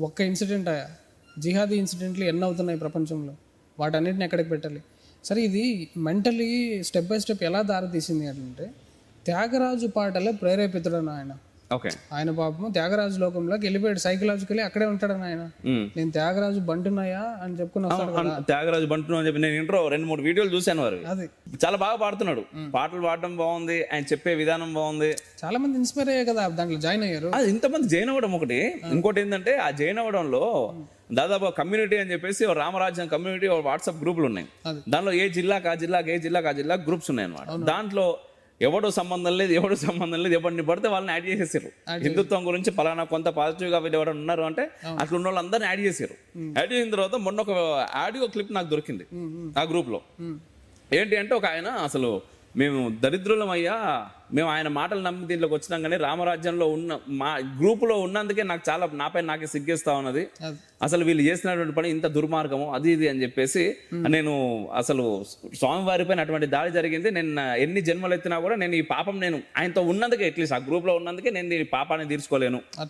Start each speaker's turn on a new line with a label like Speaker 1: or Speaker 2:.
Speaker 1: ఒక్క incident jihadi ఇన్సిడెంట్లు ఎన్ని అవుతున్నాయి ప్రపంచంలో? వాటన్నిటిని ఎక్కడికి పెట్టాలి? సరే ఇది మెంటలీ స్టెప్ బై స్టెప్ ఎలా దారితీసింది అంటే త్యాగరాజు పాటలే ప్రేరేపితుడను ఆయన.
Speaker 2: ఓకే.
Speaker 1: ఆయన పాపము త్యాగరాజు లోకంలోకి వెళ్ళిపోయాడు సైకలాజికలీ అక్కడే ఉంటాడని ఆయన. నేను త్యాగరాజు బంటున్నాయా అని చెప్పుకుని వస్తాడు కదా.
Speaker 2: త్యాగరాజు బంటును అని చెప్పి నేను ఇంట్రో రెండు మూడు వీడియోలు చూశాను వారు
Speaker 1: అది.
Speaker 2: చాలా బాగా పాడుతున్నాడు. పాటలు పాడడం బాగుంది ఆయన చెప్పే విధానం బాగుంది.
Speaker 1: చాలా మంది ఇన్స్పైర్ అయ్యాయి కదా దాంట్లో జాయిన్ అయ్యారు.
Speaker 2: అది ఇంతమంది జైన్ అవ్వడం ఒకటి. ఇంకోటి ఏంటంటే ఆ జైన్ అవ్వడంలో దాదాపు కమ్యూనిటీ అని చెప్పేసి రామరాజ్యం కమ్యూనిటీ వాట్సాప్ గ్రూపులు ఉన్నాయి. దానిలో ఏ జిల్లాకు ఆ జిల్లాకు ఏ జిల్లాకు ఆ జిల్లా గ్రూప్స్ ఉన్నాయి అన్నమాట దాంట్లో ఎవడో సంబంధం లేదు ఎవడో సంబంధం లేదు ఎవరిని పడితే వాళ్ళని యాడ్ చేసేసారు హిందుత్వం గురించి పలానా కొంత పాజిటివ్గా వీళ్ళు ఎవరైనా ఉన్నారు అంటే అట్లా ఉన్న వాళ్ళందరినీ యాడ్ చేశారు యాడ్ చేసిన తర్వాత మొన్న ఒక ఆడియో క్లిప్ నాకు దొరికింది ఆ గ్రూప్లో. ఏంటి అంటే ఒక ఆయన అసలు మేము దరిద్రులం అయ్యా మేము ఆయన మాటలు నమ్మి దీంట్లోకి వచ్చినాం కానీ రామరాజ్యంలో ఉన్న మా గ్రూపులో ఉన్నందుకే నాకు చాలా నాపై నాకే సిగ్గేస్తా ఉన్నది. అసలు వీళ్ళు చేసినటువంటి పని ఇంత దుర్మార్గము అది ఇది అని చెప్పేసి నేను అసలు స్వామివారి పైన అటువంటి దాడి జరిగింది. నేను ఎన్ని జన్మలు ఎత్తినా కూడా నేను ఈ పాపం నేను ఆయనతో ఉన్నందుకే అట్లీస్ట్ ఆ గ్రూప్లో ఉన్నందుకే నేను ఈ పాపాన్ని తీర్చుకోలేను.